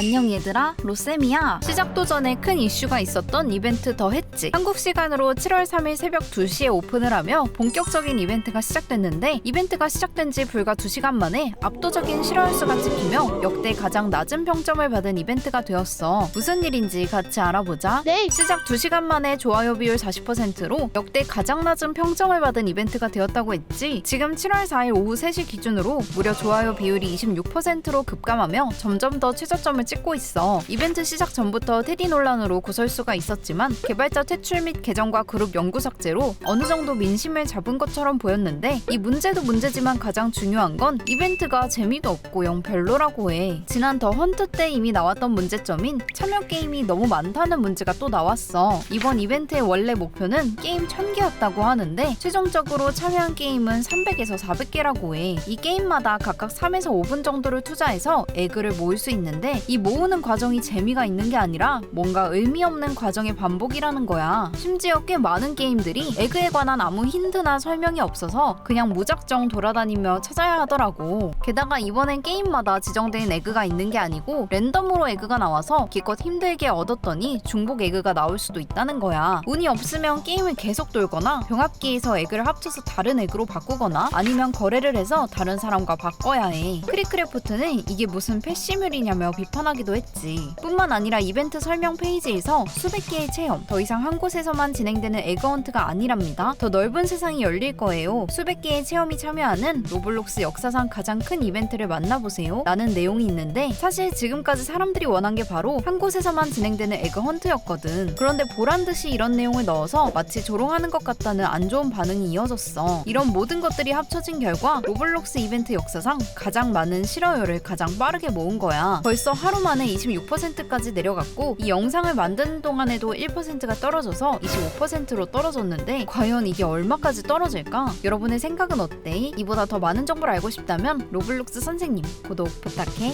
안녕 얘들아. 로쌤이야. 시작도 전에 큰 이슈가 있었던 이벤트 더 했지. 한국 시간으로 7월 3일 새벽 2시에 오픈을 하며 본격적인 이벤트가 시작됐는데 이벤트가 시작된 지 불과 2시간 만에 압도적인 실화연 수가 찍히며 역대 가장 낮은 평점을 받은 이벤트가 되었어. 무슨 일인지 같이 알아보자. 네. 시작 2시간 만에 좋아요 비율 40%로 역대 가장 낮은 평점을 받은 이벤트가 되었다고 했지. 지금 7월 4일 오후 3시 기준으로 무려 좋아요 비율이 26%로 급감하며 점점 더 최저점을 찍고 있어. 이벤트 시작 전부터 테디 논란으로 구설수가 있었지만 개발자 퇴출 및 계정과 그룹 영구 삭제로 어느 정도 민심을 잡은 것처럼 보였는데 이 문제도 문제지만 가장 중요한 건 이벤트가 재미도 없고 영 별로라고 해. 지난 더 헌트 때 이미 나왔던 문제점인 참여 게임이 너무 많다는 문제가 또 나왔어. 이번 이벤트의 원래 목표는 게임 1000개였다고 하는데 최종적으로 참여한 게임은 300에서 400개라고 해. 이 게임마다 각각 3에서 5분 정도를 투자해서 에그를 모을 수 있는데 이 모으는 과정이 재미가 있는 게 아니라 뭔가 의미 없는 과정의 반복이라는 거야. 심지어 꽤 많은 게임들이 에그에 관한 아무 힌트나 설명이 없어서 그냥 무작정 돌아다니며 찾아야 하더라고. 게다가 이번엔 게임마다 지정된 에그가 있는 게 아니고 랜덤으로 에그가 나와서 기껏 힘들게 얻었더니 중복 에그가 나올 수도 있다는 거야. 운이 없으면 게임을 계속 돌거나 병합기에서 에그를 합쳐서 다른 에그로 바꾸거나 아니면 거래를 해서 다른 사람과 바꿔야 해. 크리크래프트는 이게 무슨 패시물이냐며 비판 하기도 했지. 뿐만 아니라 이벤트 설명 페이지에서 수백 개의 체험, 더 이상 한 곳에서만 진행되는 에그헌트가 아니랍니다. 더 넓은 세상이 열릴 거예요. 수백 개의 체험이 참여하는 로블록스 역사상 가장 큰 이벤트를 만나보세요. 라는 내용이 있는데 사실 지금까지 사람들이 원한 게 바로 한 곳에서만 진행되는 에그헌트였거든. 그런데 보란 듯이 이런 내용을 넣어서 마치 조롱하는 것 같다는 안 좋은 반응이 이어졌어. 이런 모든 것들이 합쳐진 결과 로블록스 이벤트 역사상 가장 많은 실어요를 가장 빠르게 모은 거야. 벌써 하루 만에 26%까지 내려갔고 이 영상을 만드는 동안에도 1%가 떨어져서 25%로 떨어졌는데 과연 이게 얼마까지 떨어질까? 여러분의 생각은 어때? 이보다 더 많은 정보를 알고 싶다면 로블록스 선생님 구독 부탁해.